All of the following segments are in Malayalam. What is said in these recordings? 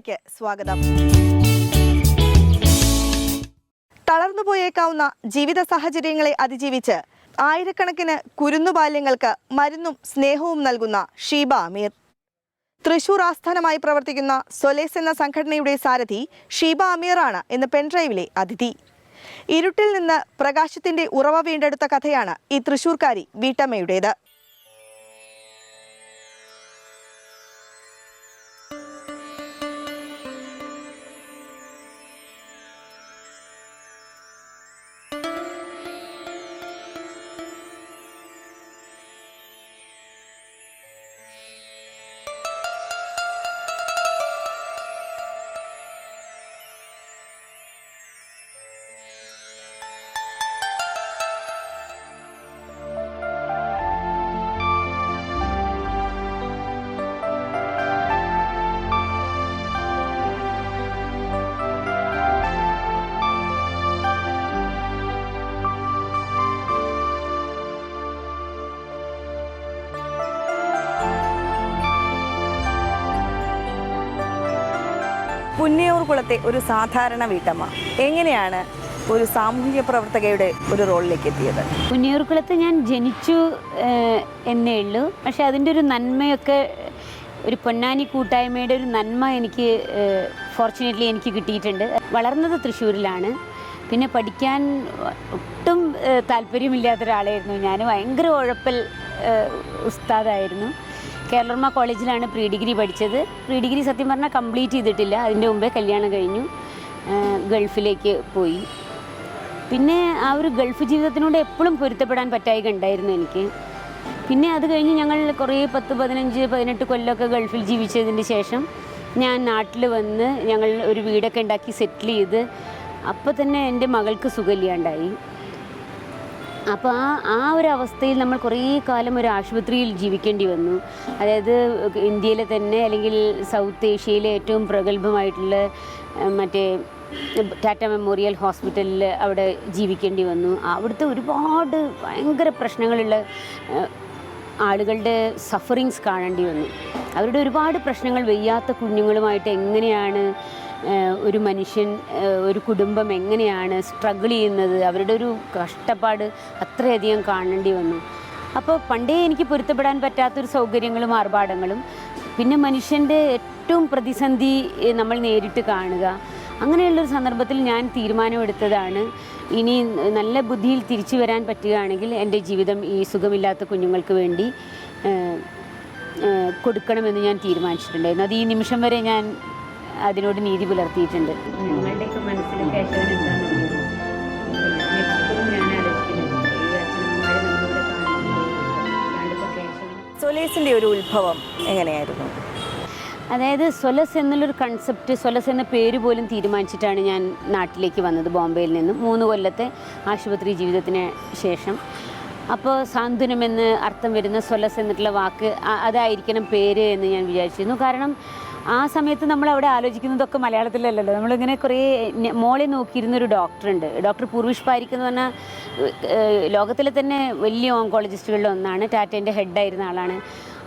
വാർത്തകളിലേക്ക് സ്വാഗതം. തളർന്നു പോയേക്കാവുന്ന ജീവിത സാഹചര്യങ്ങളെ അതിജീവിച്ച് ആയിരക്കണക്കിന് കുരുന്നുബാല്യങ്ങൾക്ക് മരുന്നും സ്നേഹവും നൽകുന്ന ഷീബ അമീർ. തൃശൂർ ആസ്ഥാനമായി പ്രവർത്തിക്കുന്ന സൊലേസ് എന്ന സംഘടനയുടെ സാരഥി ഷീബ അമീറാണ് ഇന്ന് പെൻഡ്രൈവിലെ അതിഥി. ഇരുട്ടിൽ നിന്ന് പ്രകാശത്തിന്റെ ഉറവ വീണ്ടെടുത്ത കഥയാണ് ഈ തൃശൂർക്കാരി വീട്ടമ്മയുടേത്. കുളത്തെ ഒരു സാധാരണ വീട്ടമ്മ. എങ്ങനെയാണ് ഒരു സാമൂഹിക പ്രവർത്തകയുടെ ഒരു റോളിലേക്ക് എത്തിയത്? പുന്നിയൂർക്കുളത്ത് ഞാൻ ജനിച്ചു എന്നേ ഉള്ളൂ. പക്ഷെ അതിന്റെ ഒരു നന്മയൊക്കെ ഒരു പൊന്നാനി കൂട്ടായ്മയുടെ ഒരു നന്മ എനിക്ക് ഫോർച്ചുനേറ്റ്ലി എനിക്ക് കിട്ടിയിട്ടുണ്ട്. വളർന്നത് തൃശ്ശൂരിലാണ്. പിന്നെ പഠിക്കാൻ ഒട്ടും താല്പര്യമില്ലാത്ത ഒരാളായിരുന്നു. ഞാൻ ഭയങ്കര ഉഴപ്പൽ ഉസ്താദായിരുന്നു. കേരളർമ്മ കോളേജിലാണ് പ്രീ ഡിഗ്രി പഠിച്ചത്. പ്രീ ഡിഗ്രി സത്യം പറഞ്ഞാൽ കംപ്ലീറ്റ് ചെയ്തിട്ടില്ല. അതിന്റെ മുമ്പേ കല്യാണം കഴിഞ്ഞു. ഗൾഫിലേക്ക് പോയി. പിന്നെ ആ ഒരു ഗൾഫ് ജീവിതത്തിനോട് എപ്പോഴും പൊരുത്തപ്പെടാൻ പറ്റായി കണ്ടായിരുന്നു എനിക്ക്. പിന്നെ അത് കഴിഞ്ഞ് ഞങ്ങൾ കുറേ പത്ത് പതിനഞ്ച് പതിനെട്ട് കൊല്ലമൊക്കെ ഗൾഫിൽ ജീവിച്ചതിന് ശേഷം ഞാൻ നാട്ടിൽ വന്ന് ഞങ്ങൾ ഒരു വീടൊക്കെ ഉണ്ടാക്കി സെറ്റിൽ ചെയ്ത് അപ്പോൾ തന്നെ എന്റെ മകൾക്ക് സുഖമില്ലാണ്ടായി. അപ്പോൾ ആ ആ ഒരു അവസ്ഥയിൽ നമ്മൾ കുറേ കാലം ഒരു ആശുപത്രിയിൽ ജീവിക്കേണ്ടി വന്നു. അതായത് ഇന്ത്യയിലെ തന്നെ അല്ലെങ്കിൽ സൗത്ത് ഏഷ്യയിലെ ഏറ്റവും പ്രഗത്ഭമായിട്ടുള്ള മറ്റേ ടാറ്റ മെമ്മോറിയൽ ഹോസ്പിറ്റലിൽ അവിടെ ജീവിക്കേണ്ടി വന്നു. അവിടുത്തെ ഒരുപാട് ഭയങ്കര പ്രശ്നങ്ങളുള്ള ആളുകളുടെ സഫറിങ്സ് കാണേണ്ടി വന്നു. അവരുടെ ഒരുപാട് പ്രശ്നങ്ങൾ വയ്യാത്ത കുഞ്ഞുങ്ങളുമായിട്ട് എങ്ങനെയാണ് ഒരു മനുഷ്യൻ ഒരു കുടുംബം എങ്ങനെയാണ് സ്ട്രഗിൾ ചെയ്യുന്നത് അവരുടെ ഒരു കഷ്ടപ്പാട് അത്രയധികം കാണേണ്ടി വന്നു. അപ്പോൾ പണ്ടേ എനിക്ക് പൊരുത്തപ്പെടാൻ പറ്റാത്തൊരു സൗകര്യങ്ങളും ആർഭാടങ്ങളും പിന്നെ മനുഷ്യന്റെ ഏറ്റവും പ്രതിസന്ധി നമ്മൾ നേരിട്ട് കാണുക. അങ്ങനെയുള്ളൊരു സന്ദർഭത്തിൽ ഞാൻ തീരുമാനമെടുത്തതാണ്. ഇനി നല്ല ബുദ്ധിയിൽ തിരിച്ചു വരാൻ പറ്റുകയാണെങ്കിൽ എന്റെ ജീവിതം ഈ സുഖമില്ലാത്ത കുഞ്ഞുങ്ങൾക്ക് വേണ്ടി കൊടുക്കണമെന്ന് ഞാൻ തീരുമാനിച്ചിട്ടുണ്ടായിരുന്നു. അത് ഈ നിമിഷം വരെ ഞാൻ അതിനോട് നീതി പുലർത്തിയിട്ടുണ്ട്. ഞങ്ങളുടെയൊക്കെ മനസ്സിൽ കേശവൻ കേശവൻ സൊലേസിന്റെ ഒരു ഉത്ഭവം എങ്ങനെയായിരുന്നു? അതായത് സൊലസ് എന്നുള്ളൊരു കൺസെപ്റ്റ് സൊലസ് എന്ന പേര് പോലും തീരുമാനിച്ചിട്ടാണ് ഞാൻ നാട്ടിലേക്ക് വന്നത് ബോംബെയിൽ നിന്നും. മൂന്ന് കൊല്ലത്തെ ആശുപത്രി ജീവിതത്തിന് ശേഷം. അപ്പോൾ സാന്ത്വനമെന്ന് അർത്ഥം വരുന്ന സൊലസ് എന്നിട്ടുള്ള വാക്ക് അതായിരിക്കണം പേര് എന്ന് ഞാൻ വിചാരിച്ചിരുന്നു. കാരണം ആ സമയത്ത് നമ്മൾ അവിടെ ആലോചിക്കുന്നതൊക്കെ മലയാളത്തിലല്ലല്ലോ. നമ്മളിങ്ങനെ കുറേ മോളെ നോക്കിയിരുന്ന ഒരു ഡോക്ടറുണ്ട്. ഡോക്ടർ പൂർവിഷ് പാരിക്ക് എന്ന് പറഞ്ഞാൽ ലോകത്തിലെ തന്നെ വലിയ ഓങ്കോളജിസ്റ്റുകളിൽ ഒന്നാണ്. ടാറ്റേന്റെ ഹെഡായിരുന്ന ആളാണ്.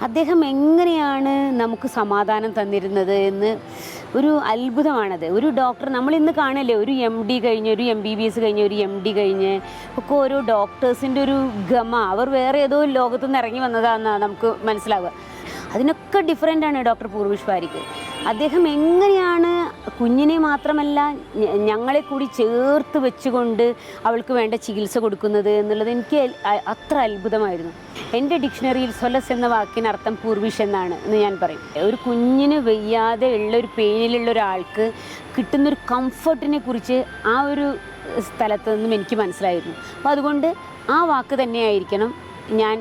അദ്ദേഹം എങ്ങനെയാണ് നമുക്ക് സമാധാനം തന്നിരുന്നത് എന്ന് ഒരു അത്ഭുതമാണത്. ഒരു ഡോക്ടർ നമ്മൾ ഇന്ന് കാണല്ലേ ഒരു എം ഡി കഴിഞ്ഞ് ഒരു എം ബി ബി എസ് കഴിഞ്ഞ് ഒരു എം ഡി കഴിഞ്ഞ് ഒക്കെ ഓരോ ഡോക്ടേഴ്സിന്റെ ഒരു ഗമ. അവർ വേറെ ഏതോ ലോകത്തുനിന്ന് ഇറങ്ങി വന്നതാണെന്നാണ് നമുക്ക് മനസ്സിലാവുക. അതിനൊക്കെ ഡിഫറെന്റ് ആണ് ഡോക്ടർ പൂർവിഷ് വാരിക്ക് അദ്ദേഹം എങ്ങനെയാണ് കുഞ്ഞിനെ മാത്രമല്ല ഞങ്ങളെ കൂടി ചേർത്ത് വെച്ചുകൊണ്ട് അവൾക്ക് വേണ്ട ചികിത്സ കൊടുക്കുന്നത് എന്നുള്ളത് എനിക്ക് അത്ര അത്ഭുതമായിരുന്നു. എന്റെ ഡിക്ഷണറിയിൽ സൊലസ് എന്ന വാക്കിന് അർത്ഥം പൂർവിഷ് എന്നാണ് എന്ന് ഞാൻ പറയും. ഒരു കുഞ്ഞിന് വെയ്യാതെ ഉള്ള ഒരു പെയിനിലുള്ള ഒരാൾക്ക് കിട്ടുന്നൊരു കംഫർട്ടിനെ കുറിച്ച് ആ ഒരു സ്ഥലത്തു നിന്നും എനിക്ക് മനസ്സിലായിരുന്നു. അപ്പോൾ അതുകൊണ്ട് ആ വാക്ക് തന്നെയായിരിക്കണം ഞാൻ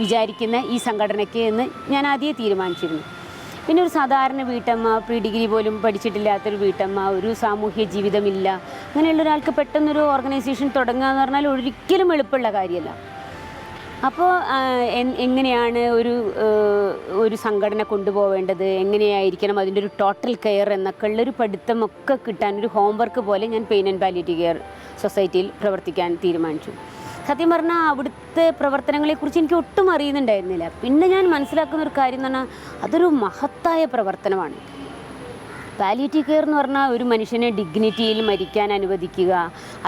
വിചാരിക്കുന്ന ഈ സംഘടനയ്ക്ക് എന്ന് ഞാൻ ആദ്യമേ തീരുമാനിച്ചിരുന്നു. പിന്നെ ഒരു സാധാരണ വീട്ടമ്മ പ്രീ ഡിഗ്രി പോലും പഠിച്ചിട്ടില്ലാത്തൊരു വീട്ടമ്മ ഒരു സാമൂഹ്യ ജീവിതമില്ല. അങ്ങനെയുള്ള ഒരാൾക്ക് പെട്ടെന്നൊരു ഓർഗനൈസേഷൻ തുടങ്ങുക എന്ന് പറഞ്ഞാൽ ഒരിക്കലും എളുപ്പമുള്ള കാര്യമല്ല. അപ്പോൾ എങ്ങനെയാണ് ഒരു ഒരു സംഘടന കൊണ്ടുപോവേണ്ടത്? എങ്ങനെയായിരിക്കണം അതിന്റെ ഒരു ടോട്ടൽ കെയർ എന്നൊക്കെ ഉള്ളൊരു പഠിത്തമൊക്കെ കിട്ടാൻ ഒരു ഹോംവർക്ക് പോലെ ഞാൻ പെയിൻ ആൻഡ് പാലിറ്റി കെയർ സൊസൈറ്റിയിൽ പ്രവർത്തിക്കാൻ തീരുമാനിച്ചു. സത്യം പറഞ്ഞാൽ അവിടുത്തെ പ്രവർത്തനങ്ങളെക്കുറിച്ച് എനിക്ക് ഒട്ടും അറിയുന്നുണ്ടായിരുന്നില്ല. പിന്നെ ഞാൻ മനസ്സിലാക്കുന്ന ഒരു കാര്യം എന്ന് പറഞ്ഞാൽ അതൊരു മഹത്തായ പ്രവർത്തനമാണ്. പാലിയേറ്റീവ് കെയർ എന്ന് പറഞ്ഞാൽ ഒരു മനുഷ്യനെ ഡിഗ്നിറ്റിയിൽ മരിക്കാൻ അനുവദിക്കുക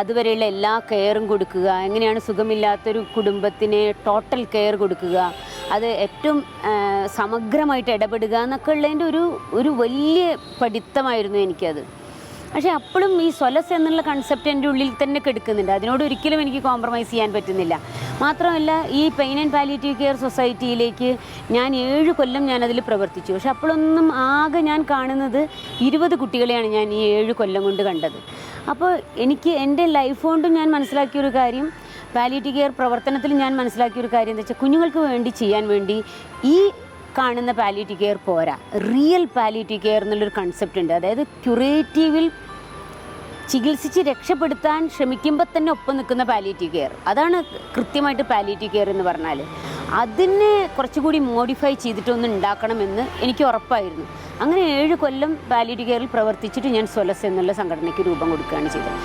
അതുവരെയുള്ള എല്ലാ കെയറും കൊടുക്കുക എങ്ങനെയാണ് സുഖമില്ലാത്തൊരു കുടുംബത്തിന് ടോട്ടൽ കെയർ കൊടുക്കുക അത് ഏറ്റവും സമഗ്രമായിട്ട് ഇടപെടുക എന്നൊക്കെ ഉള്ളതിന്റെ ഒരു ഒരു വലിയ പഠിത്തമായിരുന്നു എനിക്കത്. പക്ഷേ അപ്പോഴും ഈ സൊലസ് എന്നുള്ള കൺസെപ്റ്റ് എന്റെ ഉള്ളിൽ തന്നെ കെടുക്കുന്നുണ്ട്. അതിനോട് ഒരിക്കലും എനിക്ക് കോംപ്രമൈസ് ചെയ്യാൻ പറ്റുന്നില്ല. മാത്രമല്ല ഈ പെയിൻ ആൻഡ് പാലിയേറ്റീവ് കെയർ സൊസൈറ്റിയിലേക്ക് ഞാൻ ഏഴ് കൊല്ലം ഞാനതിൽ പ്രവർത്തിച്ചു. പക്ഷെ അപ്പോഴൊന്നും ആകെ ഞാൻ കാണുന്നത് ഇരുപത് കുട്ടികളെയാണ് ഞാൻ ഈ ഏഴ് കൊല്ലം കൊണ്ട് കണ്ടത്. അപ്പോൾ എനിക്ക് എന്റെ ലൈഫ് കൊണ്ടും ഞാൻ മനസ്സിലാക്കിയൊരു കാര്യം പാലിയേറ്റീവ് കെയർ പ്രവർത്തനത്തിൽ ഞാൻ മനസ്സിലാക്കിയൊരു കാര്യം എന്താ വെച്ചാൽ കുഞ്ഞുങ്ങൾക്ക് വേണ്ടി ചെയ്യാൻ വേണ്ടി ഈ കാണുന്ന പാലിയേറ്റീവ് കെയർ പോരാ. റിയൽ പാലിയേറ്റീവ് കെയർ എന്നുള്ളൊരു കൺസെപ്റ്റ് ഉണ്ട്. അതായത് ക്യുറേറ്റീവിൽ ചികിത്സിച്ച് രക്ഷപ്പെടുത്താൻ ശ്രമിക്കുമ്പോൾ തന്നെ ഒപ്പം നിൽക്കുന്ന പാലിയേറ്റീവ് കെയർ അതാണ് കൃത്യമായിട്ട് പാലിയേറ്റീവ് കെയർ എന്ന് പറഞ്ഞാൽ അതിനെ കുറച്ചുകൂടി മോഡിഫൈ ചെയ്തിട്ടൊന്ന് ഉണ്ടാക്കണമെന്ന് എനിക്ക് ഉറപ്പായിരുന്നു. അങ്ങനെ ഏഴ് കൊല്ലം പാലിയേറ്റീവ് കെയറിൽ പ്രവർത്തിച്ചിട്ട് ഞാൻ സൊലസ് എന്നുള്ള സംഘടനയ്ക്ക് രൂപം കൊടുക്കുകയാണ് ചെയ്തത്.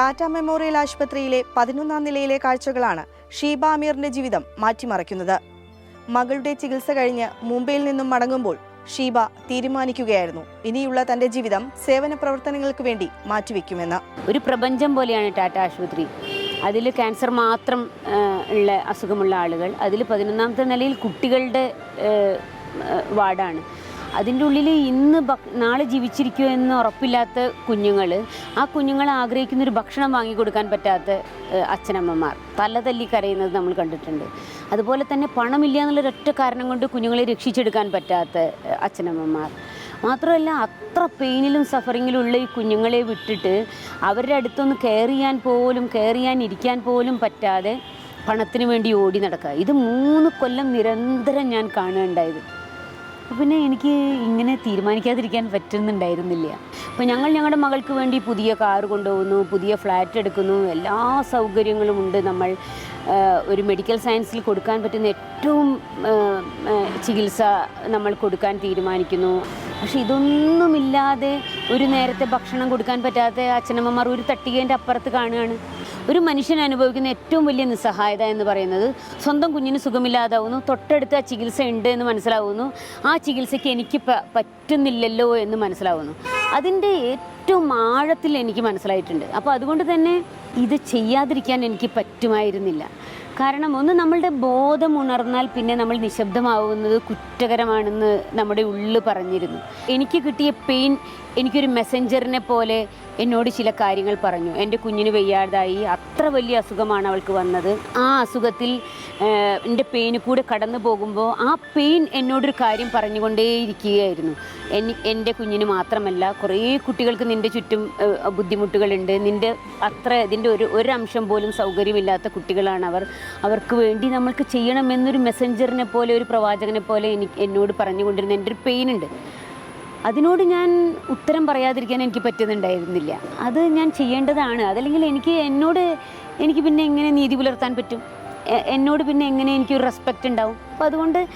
ടാറ്റ മെമ്മോറിയൽ ആശുപത്രിയിലെ പതിനൊന്നാം നിലയിലെ കാഴ്ചകളാണ് ഷീബ അമീറിന്റെ ജീവിതം മാറ്റിമറിക്കുന്നത്. മകളുടെ ചികിത്സ കഴിഞ്ഞ് മുംബൈയിൽ നിന്നും മടങ്ങുമ്പോൾ ഷീബ തീരുമാനിക്കുകയായിരുന്നു. ഇനിയുള്ള തന്റെ ജീവിതം സേവന പ്രവർത്തനങ്ങൾക്ക് വേണ്ടി മാറ്റിവെക്കുമെന്ന്. ഒരു പ്രപഞ്ചം പോലെയാണ് ടാറ്റ ആശുപത്രി. അതിൽ ക്യാൻസർ മാത്രം ഉള്ള അസുഖമുള്ള ആളുകൾ. അതിൽ പതിനൊന്നാമത്തെ നിലയിൽ കുട്ടികളുടെ വാർഡാണ്. അതിന്റെ ഉള്ളിൽ ഇന്ന് നാളെ ജീവിച്ചിരിക്കുമോ എന്ന് ഉറപ്പില്ലാത്ത കുഞ്ഞുങ്ങൾ ആ കുഞ്ഞുങ്ങൾ ആഗ്രഹിക്കുന്ന ഒരു ഭക്ഷണം വാങ്ങിക്കൊടുക്കാൻ പറ്റാത്ത അച്ഛനമ്മമാർ. തല തല്ലി കരയുന്നത് നമ്മൾ കണ്ടിട്ടുണ്ട്. അതുപോലെ തന്നെ പണമില്ല എന്നുള്ളൊരൊറ്റ കാരണം കൊണ്ട് കുഞ്ഞുങ്ങളെ രക്ഷിച്ചെടുക്കാൻ പറ്റാത്ത അച്ഛനമ്മമാർ. മാത്രമല്ല അത്ര പെയിനിലും സഫറിങ്ങിലും ഉള്ള ഈ കുഞ്ഞുങ്ങളെ വിട്ടിട്ട് അവരുടെ അടുത്തൊന്ന് കെയർ ചെയ്യാൻ പോലും കെയർ ചെയ്യാൻ ഇരിക്കാൻ പോലും പറ്റാതെ പണത്തിന് വേണ്ടി ഓടി നടക്കുക. ഇത് മൂന്ന് കൊല്ലം നിരന്തരം ഞാൻ കാണുകയുണ്ടായത്. പിന്നെ എനിക്ക് ഇങ്ങനെ തീരുമാനിക്കാതിരിക്കാൻ പറ്റുന്നുണ്ടായിരുന്നില്ല. അപ്പോൾ ഞങ്ങൾ ഞങ്ങളുടെ മകൾക്ക് വേണ്ടി പുതിയ കാർ കൊണ്ടുപോകുന്നു പുതിയ ഫ്ലാറ്റ് എടുക്കുന്നു എല്ലാ സൗകര്യങ്ങളും ഉണ്ട് നമ്മൾ ഒരു മെഡിക്കൽ സയൻസിൽ കൊടുക്കാൻ പറ്റുന്ന ഏറ്റവും ചികിത്സ നമ്മൾ കൊടുക്കാൻ തീരുമാനിക്കുന്നു. പക്ഷെ ഇതൊന്നുമില്ലാതെ ഒരു നേരത്തെ ഭക്ഷണം കൊടുക്കാൻ പറ്റാത്ത അച്ഛനമ്മമാർ ഒരു തട്ടികേന്റെ അപ്പുറത്ത് കാണുകയാണ്. ഒരു മനുഷ്യൻ അനുഭവിക്കുന്ന ഏറ്റവും വലിയ നിസ്സഹായത എന്ന് പറയുന്നത് സ്വന്തം കുഞ്ഞിന് സുഖമില്ലാതാവുന്നു തൊട്ടടുത്ത് ആ ചികിത്സ ഉണ്ട് എന്ന് മനസ്സിലാവുന്നു ആ ചികിത്സയ്ക്ക് എനിക്ക് പറ്റുന്നില്ലല്ലോ എന്ന് മനസ്സിലാവുന്നു. അതിന്റെ ഏറ്റവും ആഴത്തിൽ എനിക്ക് മനസ്സിലായിട്ടുണ്ട്. അപ്പോൾ അതുകൊണ്ട് തന്നെ ഇത് ചെയ്യാതിരിക്കാൻ എനിക്ക് പറ്റുമായിരുന്നില്ല. കാരണം ഒന്ന് നമ്മളുടെ ബോധം ഉണർന്നാൽ പിന്നെ നമ്മൾ നിശബ്ദമാവുന്നത് കുറ്റകരമാണെന്ന് നമ്മുടെ ഉള്ളിൽ പറഞ്ഞിരുന്നു. എനിക്ക് കിട്ടിയ പെയിൻ എനിക്കൊരു മെസ്സഞ്ചറിനെ പോലെ എന്നോട് ചില കാര്യങ്ങൾ പറഞ്ഞു. എന്റെ കുഞ്ഞിന് വയ്യാതായി. അത്ര വലിയ അസുഖമാണ് അവൾക്ക് വന്നത്. ആ അസുഖത്തിൽ എന്റെ പെയിന് കൂടെ കടന്നു പോകുമ്പോൾ ആ പെയിൻ എന്നോടൊരു കാര്യം പറഞ്ഞുകൊണ്ടേയിരിക്കുകയായിരുന്നു. എനി എന്റെ കുഞ്ഞിന് മാത്രമല്ല കുറേ കുട്ടികൾക്ക് നിന്റെ ചുറ്റും ബുദ്ധിമുട്ടുകളുണ്ട്. നിന്റെ അത്ര ഇതിന്റെ ഒരു ഒരംശം പോലും സൗകര്യമില്ലാത്ത കുട്ടികളാണ് അവർ. അവർക്ക് വേണ്ടി നമ്മൾക്ക് ചെയ്യണമെന്നൊരു മെസ്സഞ്ചറിനെ പോലെ ഒരു പ്രവാചകനെ പോലെ എനിക്ക് എന്നോട് പറഞ്ഞുകൊണ്ടിരുന്ന എന്റെ ഒരു പെയിൻ ഉണ്ട്. അതിനോട് ഞാൻ ഉത്തരം പറയാതിരിക്കാൻ എനിക്ക് പറ്റുന്നുണ്ടായിരുന്നില്ല. അത് ഞാൻ ചെയ്യേണ്ടതാണ്. അതല്ലെങ്കിൽ എനിക്ക് എന്നോട് എനിക്ക് പിന്നെ എങ്ങനെ നീതി പുലർത്താൻ പറ്റും? എന്നോട് പിന്നെ എങ്ങനെ എനിക്കൊരു റെസ്പെക്റ്റ് ഉണ്ടാവും? അപ്പോൾ അതുകൊണ്ട്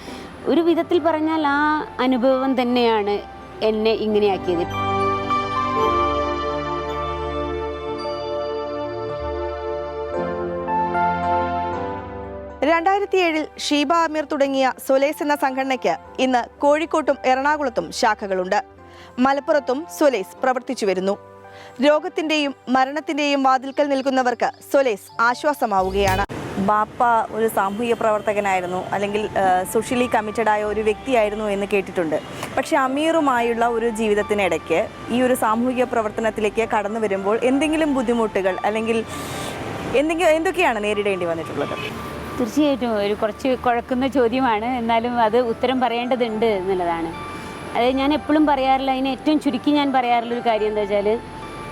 ഒരു വിധത്തിൽ പറഞ്ഞാൽ ആ അനുഭവം തന്നെയാണ് എന്നെ ഇങ്ങനെയാക്കിയത്. രണ്ടായിരത്തി ഏഴിൽ ഷീബ അമീർ തുടങ്ങിയ സൊലേസ് എന്ന സംഘടനയ്ക്ക് ഇന്ന് കോഴിക്കോട്ടും എറണാകുളത്തും ശാഖകളുണ്ട്. മലപ്പുറത്തും സൊലേസ് പ്രവർത്തിച്ചു വരുന്നു. രോഗത്തിന്റെയും മരണത്തിന്റെയും വാതിൽക്കൽ നിൽക്കുന്നവർക്ക് സൊലേസ് ആശ്വാസമാവുകയാണ്. ബാപ്പ ഒരു സാമൂഹിക പ്രവർത്തകനായിരുന്നു. അല്ലെങ്കിൽ സോഷ്യലി കമ്മിറ്റഡ് ആയ ഒരു വ്യക്തിയായിരുന്നു എന്ന് കേട്ടിട്ടുണ്ട്. പക്ഷേ അമീറുമായുള്ള ഒരു ജീവിതത്തിനിടയ്ക്ക് ഈ ഒരു സാമൂഹിക പ്രവർത്തനത്തിലേക്ക് കടന്നു വരുമ്പോൾ എന്തെങ്കിലും ബുദ്ധിമുട്ടുകൾ അല്ലെങ്കിൽ എന്തെങ്കിലും എന്തൊക്കെയാണ് നേരിടേണ്ടി വന്നിട്ടുള്ളത്? തീർച്ചയായിട്ടും ഒരു കുറച്ച് കുഴക്കുന്ന ചോദ്യമാണ്. എന്നാലും അത് ഉത്തരം പറയേണ്ടതുണ്ട് എന്നുള്ളതാണ്. അതായത് ഞാൻ എപ്പോഴും പറയാറില്ല അതിന് ഏറ്റവും ചുരുക്കി ഞാൻ പറയാറുള്ള ഒരു കാര്യം എന്താ വെച്ചാൽ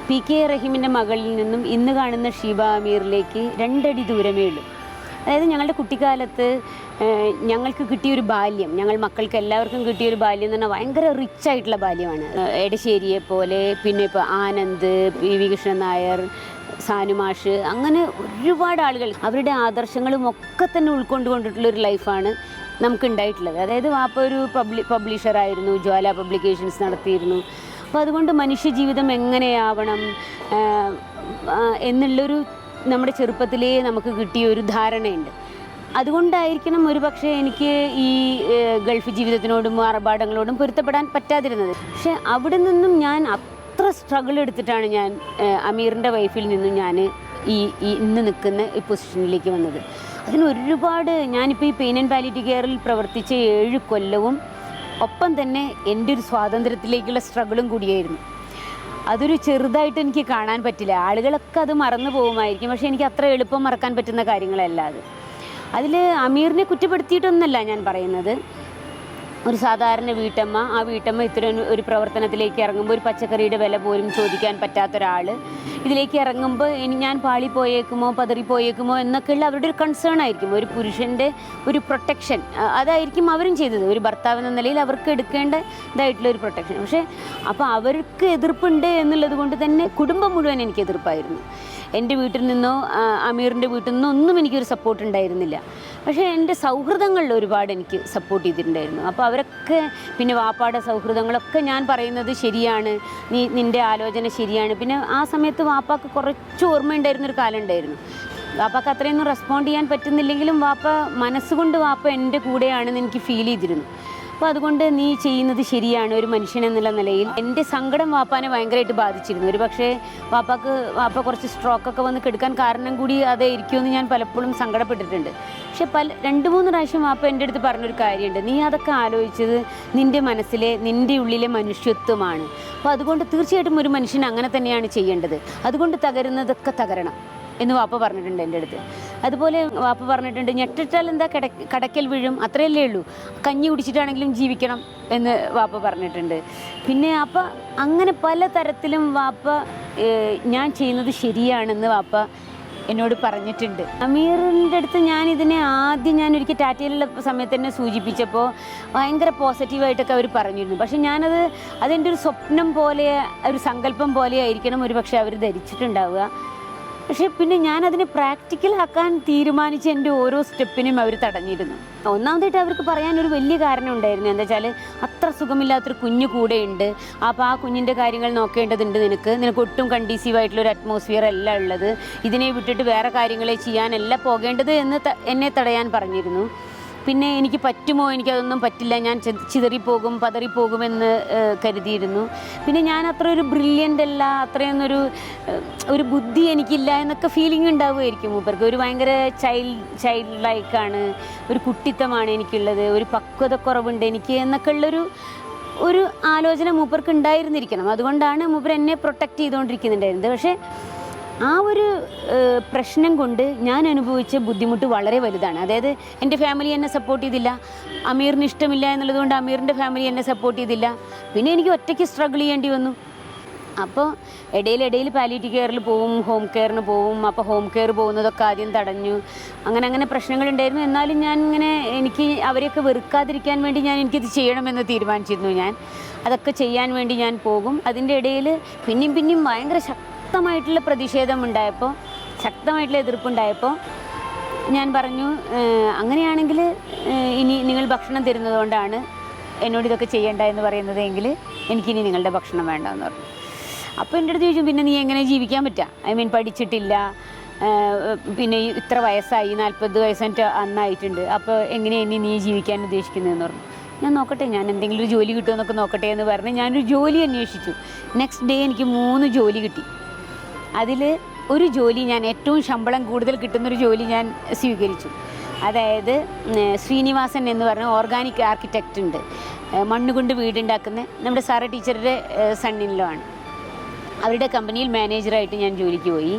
പി കെ റഹീമിന്റെ മകളിൽ നിന്നും ഇന്ന് കാണുന്ന ഷീബ അമീറിലേക്ക് രണ്ടടി ദൂരമേ ഉള്ളൂ. അതായത് ഞങ്ങളുടെ കുട്ടിക്കാലത്ത് ഞങ്ങൾക്ക് കിട്ടിയൊരു ബാല്യം ഞങ്ങൾ മക്കൾക്ക് എല്ലാവർക്കും കിട്ടിയൊരു ബാല്യം എന്ന് പറഞ്ഞാൽ ഭയങ്കര റിച്ച് ആയിട്ടുള്ള ബാല്യമാണ്. എടശ്ശേരിയെ പോലെ പിന്നെ ഇപ്പോൾ ആനന്ദ് പി വി കൃഷ്ണൻ നായർ സാനുമാഷ് അങ്ങനെ ഒരുപാട് ആളുകൾ അവരുടെ ആദർശങ്ങളും ഒക്കെ തന്നെ ഉൾക്കൊണ്ടുകൊണ്ടിട്ടുള്ള ഒരു ലൈഫാണ് നമുക്ക് ഉണ്ടായിട്ടുള്ളത്. അതായത് വാപ്പ ഒരു പബ്ലി പബ്ലിഷറായിരുന്നു ജ്വാല പബ്ലിക്കേഷൻസ് നടത്തിയിരുന്നു. അപ്പോൾ അതുകൊണ്ട് മനുഷ്യ ജീവിതം എങ്ങനെയാവണം എന്നുള്ളൊരു നമ്മുടെ ചെറുപ്പത്തിലേ നമുക്ക് കിട്ടിയ ഒരു ധാരണയുണ്ട്. അതുകൊണ്ടായിരിക്കണം ഒരു പക്ഷേ എനിക്ക് ഈ ഗൾഫ് ജീവിതത്തിനോടും ആർഭാടങ്ങളോടും പൊരുത്തപ്പെടാൻ പറ്റാതിരുന്നത്. പക്ഷെ അവിടെ നിന്നും ഞാൻ അത്ര സ്ട്രഗിൾ എടുത്തിട്ടാണ് ഞാൻ അമീറിന്റെ വൈഫിൽ നിന്നും ഞാൻ ഈ ഈ ഇന്ന് നിൽക്കുന്ന ഈ പൊസിഷനിലേക്ക് വന്നത്. അതിന് ഒരുപാട് ഞാനിപ്പോൾ ഈ പെയിൻ ആൻഡ് പാലിറ്റി കെയറിൽ പ്രവർത്തിച്ച ഏഴ് കൊല്ലവും ഒപ്പം തന്നെ എന്റെ ഒരു സ്വാതന്ത്ര്യത്തിലേക്കുള്ള സ്ട്രഗിളും കൂടിയായിരുന്നു. അതൊരു ചെറുതായിട്ട് എനിക്ക് കാണാൻ പറ്റില്ല. ആളുകളൊക്കെ അത് മറന്നു പോകുമായിരിക്കും. പക്ഷേ എനിക്ക് അത്ര എളുപ്പം മറക്കാൻ പറ്റുന്ന കാര്യങ്ങളല്ല അത്. അതിൽ അമീറിനെ കുറ്റപ്പെടുത്തിയിട്ടൊന്നല്ല ഞാൻ പറയുന്നത്. ഒരു സാധാരണ വീട്ടമ്മ ആ വീട്ടമ്മ ഇത്തരം ഒരു പ്രവർത്തനത്തിലേക്ക് ഇറങ്ങുമ്പോൾ ഒരു പച്ചക്കറിയുടെ വില പോലും ചോദിക്കാൻ പറ്റാത്ത ഒരാൾ ഇതിലേക്ക് ഇറങ്ങുമ്പോൾ ഇനി ഞാൻ പാളിപ്പോയേക്കുമോ പതറിപ്പോയേക്കുമോ എന്നൊക്കെയുള്ള അവരുടെ ഒരു കൺസേൺ ആയിരിക്കും. ഒരു പുരുഷന്റെ ഒരു പ്രൊട്ടക്ഷൻ അതായിരിക്കും അവരും ചെയ്തത്. ഒരു ഭർത്താവ് എന്ന നിലയിൽ അവർക്ക് എടുക്കേണ്ട ഇതായിട്ടുള്ള ഒരു പ്രൊട്ടക്ഷൻ പക്ഷേ അപ്പോൾ അവർക്ക് എതിർപ്പുണ്ട് എന്നുള്ളത് കൊണ്ട് തന്നെ കുടുംബം മുഴുവൻ എനിക്ക് എതിർപ്പായിരുന്നു. എന്റെ വീട്ടിൽ നിന്നോ അമീറിന്റെ വീട്ടിൽ നിന്നോ ഒന്നും എനിക്കൊരു സപ്പോർട്ട് ഉണ്ടായിരുന്നില്ല. പക്ഷേ എന്റെ സൗഹൃദങ്ങളിൽ ഒരുപാട് എനിക്ക് സപ്പോർട്ട് ചെയ്തിട്ടുണ്ടായിരുന്നു. അപ്പോൾ അവരൊക്കെ പിന്നെ വാപ്പാടെ സൗഹൃദങ്ങളൊക്കെ ഞാൻ പറയുന്നത് ശരിയാണ്. നീ നിന്റെ ആലോചന ശരിയാണ്. പിന്നെ ആ സമയത്ത് വാപ്പാക്ക് കുറച്ച് ഓർമ്മയുണ്ടായിരുന്നൊരു കാലം ഉണ്ടായിരുന്നു. വാപ്പാക്ക് അത്രയൊന്നും റെസ്പോണ്ട് ചെയ്യാൻ പറ്റുന്നില്ലെങ്കിലും വാപ്പ മനസ്സുകൊണ്ട് വാപ്പ എന്റെ കൂടെയാണെന്ന് എനിക്ക് ഫീൽ ചെയ്തിരുന്നു. അപ്പോൾ അതുകൊണ്ട് നീ ചെയ്യുന്നത് ശരിയാണ് ഒരു മനുഷ്യൻ എന്നുള്ള നിലയിൽ. എന്റെ സങ്കടം വാപ്പാനെ ഭയങ്കരമായിട്ട് ബാധിച്ചിരുന്നു. ഒരു പക്ഷേ വാപ്പാക്ക് വാപ്പ കുറച്ച് സ്ട്രോക്ക് ഒക്കെ വന്ന് കെടുക്കാൻ കാരണം കൂടി അതായിരിക്കും എന്ന് ഞാൻ പലപ്പോഴും സങ്കടപ്പെട്ടിട്ടുണ്ട്. പക്ഷെ പല രണ്ട് മൂന്ന് പ്രാവശ്യം വാപ്പ എന്റെ അടുത്ത് പറഞ്ഞൊരു കാര്യമുണ്ട്. നീ അതൊക്കെ ആലോചിച്ചത് നിന്റെ മനസ്സിലെ നിന്റെ ഉള്ളിലെ മനുഷ്യത്വമാണ്. അപ്പോൾ അതുകൊണ്ട് തീർച്ചയായിട്ടും ഒരു മനുഷ്യൻ അങ്ങനെ തന്നെയാണ് ചെയ്യേണ്ടത്. അതുകൊണ്ട് തകരുന്നതൊക്കെ തകരണം. എന്ന് വാപ്പ പറഞ്ഞിട്ടുണ്ട് എന്റെ അടുത്ത്. അതുപോലെ വാപ്പ പറഞ്ഞിട്ടുണ്ട് ഞെട്ടിട്ടാൽ എന്താ കിട കടക്കൽ വീഴും? അത്രയല്ലേ ഉള്ളൂ. കഞ്ഞി കുടിച്ചിട്ടാണെങ്കിലും ജീവിക്കണം എന്ന് വാപ്പ പറഞ്ഞിട്ടുണ്ട്. പിന്നെ അപ്പം അങ്ങനെ പല തരത്തിലും വാപ്പ ഞാൻ ചെയ്യുന്നത് ശരിയാണെന്ന് വാപ്പ എന്നോട് പറഞ്ഞിട്ടുണ്ട്. അമീറിന്റെ അടുത്ത് ഞാൻ ഇതിനെ ആദ്യം ഞാൻ ഒരിക്കൽ ടാറ്റയിലുള്ള സമയത്ത് തന്നെ സൂചിപ്പിച്ചപ്പോൾ ഭയങ്കര പോസിറ്റീവായിട്ടൊക്കെ അവർ പറഞ്ഞിരുന്നു. പക്ഷെ ഞാനത് അതെന്റെ ഒരു സ്വപ്നം പോലെ ഒരു സങ്കല്പം പോലെ ആയിരിക്കണം ഒരു പക്ഷേ അവർ ധരിച്ചിട്ടുണ്ടാവുക. പക്ഷെ പിന്നെ ഞാൻ അതിനെ പ്രാക്ടിക്കൽ ആക്കാൻ തീരുമാനിച്ച എന്റെ ഓരോ സ്റ്റെപ്പിനും അവർ തടഞ്ഞിരുന്നു. ഒന്നാമതായിട്ട് അവർക്ക് ഒരു വലിയ കാരണം ഉണ്ടായിരുന്നു. എന്താ വെച്ചാൽ അത്ര സുഖമില്ലാത്തൊരു കുഞ്ഞു കൂടെ ഉണ്ട്. അപ്പോൾ ആ കുഞ്ഞിന്റെ കാര്യങ്ങൾ നോക്കേണ്ടതുണ്ട് നിനക്ക്. നിനക്ക് ഒട്ടും കണ്ടീസീവ് ആയിട്ടുള്ള ഒരു അറ്റ്മോസ്ഫിയർ അല്ല ഉള്ളത്. ഇതിനെ വിട്ടിട്ട് വേറെ കാര്യങ്ങളെ ചെയ്യാനല്ല പോകേണ്ടത് എന്ന് എന്നെ തടയാൻ പറഞ്ഞിരുന്നു. പിന്നെ എനിക്ക് പറ്റുമോ? എനിക്കതൊന്നും പറ്റില്ല. ഞാൻ ചിതറിപ്പോകും പതറിപ്പോകുമെന്ന് കരുതിയിരുന്നു. പിന്നെ ഞാൻ അത്ര ഒരു ബ്രില്യന്റ് അല്ല അത്രയൊന്നൊരു ഒരു ബുദ്ധി എനിക്കില്ല എന്നൊക്കെ ഫീലിംഗ് ഉണ്ടാവുമായിരിക്കും മൂപ്പർക്ക്. ഒരു ഭയങ്കര ചൈൽഡ് ചൈൽഡ് ലൈക്കാണ് ഒരു കുട്ടിത്തമാണ് എനിക്കുള്ളത് ഒരു പക്വത കുറവുണ്ട് എനിക്ക് എന്നൊക്കെ ഉള്ളൊരു ഒരു ആലോചന മൂപ്പർക്ക് ഉണ്ടായിരുന്നിരിക്കണം. അതുകൊണ്ടാണ് മൂപ്പർ എന്നെ പ്രൊട്ടക്റ്റ് ചെയ്തുകൊണ്ടിരിക്കുന്നുണ്ടായിരുന്നത്. പക്ഷേ ആ ഒരു പ്രശ്നം കൊണ്ട് ഞാൻ അനുഭവിച്ച ബുദ്ധിമുട്ട് വളരെ വലുതാണ്. അതായത് എന്റെ ഫാമിലി എന്നെ സപ്പോർട്ട് ചെയ്തില്ല. അമീറിന് ഇഷ്ടമില്ല എന്നുള്ളതുകൊണ്ട് അമീറിന്റെ ഫാമിലി എന്നെ സപ്പോർട്ട് ചെയ്തില്ല. പിന്നെ എനിക്ക് ഒറ്റയ്ക്ക് സ്ട്രഗിൾ ചെയ്യേണ്ടി വന്നു. അപ്പോൾ ഇടയിലിടയിൽ പാലിറ്റി കെയറിൽ പോവും ഹോം കെയറിന് പോവും. അപ്പോൾ ഹോം കെയർ പോകുന്നതൊക്കെ ആദ്യം തടഞ്ഞു. അങ്ങനെ അങ്ങനെ പ്രശ്നങ്ങളുണ്ടായിരുന്നു എന്നാലും ഞാൻ ഇങ്ങനെ എനിക്ക് അവരെയൊക്കെ വെറുക്കാതിരിക്കാൻ വേണ്ടി ഞാൻ എനിക്കിത് ചെയ്യണമെന്ന് തീരുമാനിച്ചിരുന്നു ഞാൻ. അതൊക്കെ ചെയ്യാൻ വേണ്ടി ഞാൻ പോകും. അതിന്റെ ഇടയിൽ പിന്നെയും പിന്നെയും ഭയങ്കര ശക്തമായിട്ടുള്ള പ്രതിഷേധമുണ്ടായപ്പോൾ ശക്തമായിട്ടുള്ള എതിർപ്പുണ്ടായപ്പോൾ ഞാൻ പറഞ്ഞു അങ്ങനെയാണെങ്കിൽ ഇനി നിങ്ങൾ ഭക്ഷണം തരുന്നതുകൊണ്ടാണ് എന്നോട് ഇതൊക്കെ ചെയ്യേണ്ട എന്ന് പറയുന്നത് എങ്കിൽ എനിക്കിനി നിങ്ങളുടെ ഭക്ഷണം വേണ്ട എന്ന് പറഞ്ഞു. അപ്പോൾ എന്റെ അടുത്ത് ചോദിച്ചു പിന്നെ നീ എങ്ങനെ ജീവിക്കാൻ പറ്റുക? ഐ മീൻ പഠിച്ചിട്ടില്ല. പിന്നെ ഇത്ര വയസ്സായി നാൽപ്പത് വയസ്സായിട്ട് അന്നായിട്ടുണ്ട്. അപ്പോൾ എങ്ങനെയാണ് ഇനി നീ ജീവിക്കാൻ ഉദ്ദേശിക്കുന്നതെന്ന് പറഞ്ഞു. ഞാൻ നോക്കട്ടെ ഞാൻ എന്തെങ്കിലും ഒരു ജോലി കിട്ടുമെന്നൊക്കെ നോക്കട്ടെ എന്ന് പറഞ്ഞ് ഞാനൊരു ജോലി അന്വേഷിച്ചു. നെക്സ്റ്റ് ഡേ എനിക്ക് മൂന്ന് ജോലി കിട്ടി. അതിൽ ഒരു ജോലി ഞാൻ ഏറ്റവും ശമ്പളം കൂടുതൽ കിട്ടുന്നൊരു ജോലി ഞാൻ സ്വീകരിച്ചു. അതായത് ശ്രീനിവാസൻ എന്ന് പറഞ്ഞ ഓർഗാനിക് ആർക്കിടെക്റ്റ് ഉണ്ട്. മണ്ണുകൊണ്ട് മണ്ണ് വീടുണ്ടാക്കുന്ന നമ്മുടെ സാറ ടീച്ചറുടെ സണ്ണിനിലോ ആണ്. അവരുടെ കമ്പനിയിൽ മാനേജറായിട്ട് ഞാൻ ജോലിക്ക് പോയി.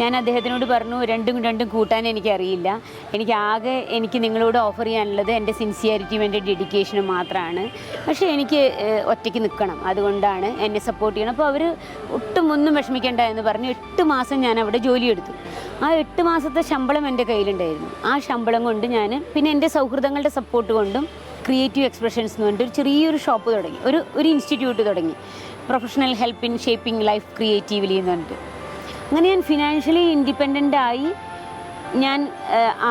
ഞാൻ അദ്ദേഹത്തിനോട് പറഞ്ഞു രണ്ടും രണ്ടും കൂട്ടാൻ എനിക്കറിയില്ല. എനിക്ക് ആകെ എനിക്ക് നിങ്ങളോട് ഓഫർ ചെയ്യാനുള്ളത് എന്റെ സിൻസിയാരിറ്റിയും എന്റെ ഡെഡിക്കേഷനും മാത്രമാണ് പക്ഷേ എനിക്ക് ഒറ്റയ്ക്ക് നിൽക്കണം. അതുകൊണ്ടാണ് എന്നെ സപ്പോർട്ട് ചെയ്യണം. അപ്പോൾ അവർ ഒട്ടും ഒന്നും വിഷമിക്കേണ്ട എന്ന് പറഞ്ഞ് എട്ട് മാസം ഞാൻ അവിടെ ജോലിയെടുത്തു. ആ എട്ട് മാസത്തെ ശമ്പളം എന്റെ കയ്യിലുണ്ടായിരുന്നു. ആ ശമ്പളം കൊണ്ട് ഞാൻ പിന്നെ എന്റെ സൗഹൃദങ്ങളുടെ സപ്പോർട്ട് കൊണ്ടും ക്രിയേറ്റീവ് എക്സ്പ്രഷൻസ് എന്ന് പറഞ്ഞിട്ട് ഒരു ചെറിയൊരു ഷോപ്പ് തുടങ്ങി. ഒരു ഒരു ഇൻസ്റ്റിറ്റ്യൂട്ട് തുടങ്ങി. Professional help in shaping life creatively എന്ന് പറഞ്ഞിട്ട്. അങ്ങനെ ഞാൻ ഫിനാൻഷ്യലി ഇൻഡിപെൻഡന്റ് ആയി ഞാൻ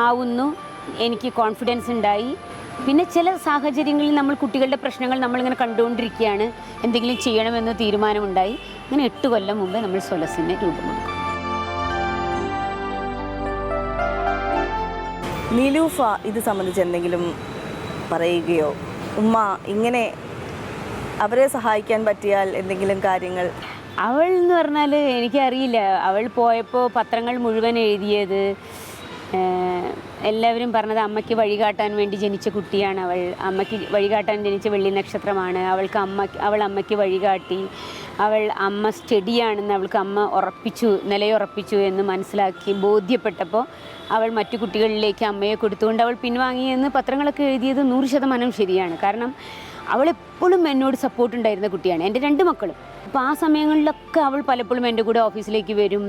ആവുന്നു. എനിക്ക് കോൺഫിഡൻസ് ഉണ്ടായി. പിന്നെ ചില സാഹചര്യങ്ങളിൽ നമ്മൾ കുട്ടികളുടെ പ്രശ്നങ്ങൾ നമ്മളിങ്ങനെ കണ്ടുകൊണ്ടിരിക്കുകയാണ്. എന്തെങ്കിലും ചെയ്യണമെന്ന് തീരുമാനമുണ്ടായി. അങ്ങനെ എട്ട് കൊല്ലം മുമ്പ് നമ്മൾ സൊലസിനെ രൂപം കൊടുക്കും നിലൂഫ ഇത് സംബന്ധിച്ച് എന്തെങ്കിലും പറയുകയോ? ഉമ്മ ഇങ്ങനെ അവരെ സഹായിക്കാൻ പറ്റിയാൽ എന്തെങ്കിലും കാര്യങ്ങൾ? അവൾ എന്ന് പറഞ്ഞാൽ എനിക്കറിയില്ല. അവൾ പോയപ്പോൾ പത്രങ്ങൾ മുഴുവൻ എഴുതിയത് എല്ലാവരും പറഞ്ഞത് അമ്മയ്ക്ക് വഴികാട്ടാൻ വേണ്ടി ജനിച്ച കുട്ടിയാണ് അവൾ. അമ്മയ്ക്ക് വഴികാട്ടാൻ ജനിച്ച വെള്ളി നക്ഷത്രമാണ്. അവൾക്ക് അമ്മ അവൾ അമ്മയ്ക്ക് വഴികാട്ടി അവൾ അമ്മ സ്റ്റഡിയാണെന്ന് അവൾക്ക് അമ്മ ഉറപ്പിച്ചു നിലയുറപ്പിച്ചു എന്ന് മനസ്സിലാക്കി ബോധ്യപ്പെട്ടപ്പോൾ അവൾ മറ്റു കുട്ടികളിലേക്ക് അമ്മയെ കൊടുത്തുകൊണ്ട് അവൾ പിൻവാങ്ങിയെന്ന് പത്രങ്ങളൊക്കെ എഴുതിയത് നൂറ് ശതമാനം ശരിയാണ്. കാരണം അവൾ എപ്പോഴും എന്നോട് സപ്പോർട്ട് ഉണ്ടായിരുന്ന കുട്ടിയാണ് എന്റെ രണ്ട് മക്കളും. അപ്പോൾ ആ സമയങ്ങളിലൊക്കെ അവൾ പലപ്പോഴും എന്റെ കൂടെ ഓഫീസിലേക്ക് വരും.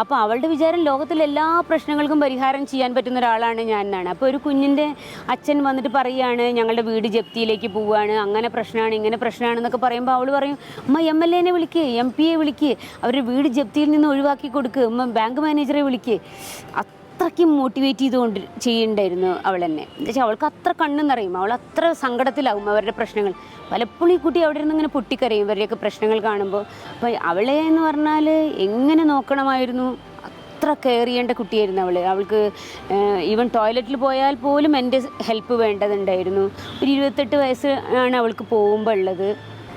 അപ്പോൾ അവളുടെ വിചാരം ലോകത്തിലെ എല്ലാ പ്രശ്നങ്ങൾക്കും പരിഹാരം ചെയ്യാൻ പറ്റുന്ന ഒരാളാണ് ഞാൻ എന്നാണ്. അപ്പോൾ ഒരു കുഞ്ഞിന്റെ അച്ഛൻ വന്നിട്ട് പറയുകയാണ് ഞങ്ങളുടെ വീട് ജപ്തിയിലേക്ക് പോവുകയാണ് അങ്ങനെ പ്രശ്നമാണ് ഇങ്ങനെ പ്രശ്നമാണെന്നൊക്കെ പറയുമ്പോൾ അവൾ പറയും അമ്മ എം എൽ എനെ വിളിക്കുക എം പിയെ വിളിക്കുക അവരുടെ വീട് ജപ്തിയിൽ നിന്ന് ഒഴിവാക്കി കൊടുക്കുക അമ്മ ബാങ്ക് മാനേജറെ വിളിക്കുക അത്രയ്ക്ക് മോട്ടിവേറ്റ് ചെയ്തുകൊണ്ട് ചെയ്യണ്ടായിരുന്നു അവൾ എന്നെ എന്നുവെച്ചാൽ അവൾക്ക് അത്ര കണ്ണെന്നറിയും അവൾ അത്ര സങ്കടത്തിലാവും അവരുടെ പ്രശ്നങ്ങൾ. പലപ്പോഴും ഈ കുട്ടി അവിടെ ഇരുന്ന് ഇങ്ങനെ പൊട്ടിക്കരയും ഇവരുടെയൊക്കെ പ്രശ്നങ്ങൾ കാണുമ്പോൾ. അപ്പോൾ അവളെ എന്ന് പറഞ്ഞാൽ എങ്ങനെ നോക്കണമായിരുന്നു? അത്ര കെയർ ചെയ്യേണ്ട കുട്ടിയായിരുന്നു അവൾ അവൾക്ക് ഈവൻ ടോയ്ലറ്റിൽ പോയാൽ പോലും എന്റെ ഹെൽപ്പ് വേണ്ടതുണ്ടായിരുന്നു. ഒരു ഇരുപത്തെട്ട് വയസ്സ് ആണ് അവൾക്ക് പോകുമ്പോൾ ഉള്ളത്.